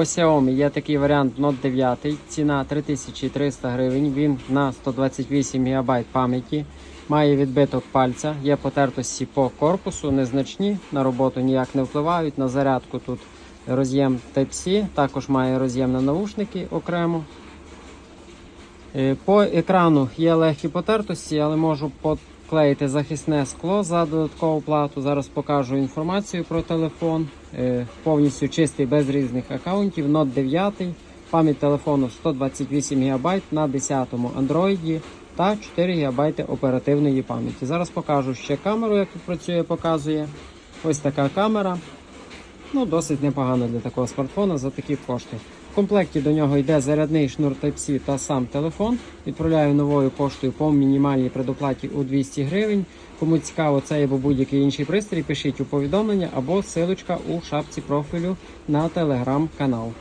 По Xiaomi є такий варіант Note 9, ціна 3300 гривень. Він на 128 ГБ пам'яті, має відбиток пальця, є потертості по корпусу, незначні, на роботу ніяк не впливають. На зарядку тут роз'єм Type-C, також має роз'єм на наушники окремо. Е, По екрану є легкі потертості, але можу поклеїти захисне скло за додаткову плату. Зараз покажу інформацію про телефон. Е, Повністю чистий без різних аккаунтів. Note 9, пам'ять телефону 128 ГБ на 10-му Android та 4 ГБ оперативної пам'яті. Зараз покажу ще камеру, як працює, показує. Ось така камера. Ну, досить непогано для такого смартфона за такі кошти. В комплекті до нього йде зарядний шнур Type-C та сам телефон. Відправляю новою поштою по мінімальній предоплаті у 200 гривень. Кому цікаво цей або будь-який інший пристрій, пишіть у повідомлення або силочка у шапці профілю на телеграм-канал.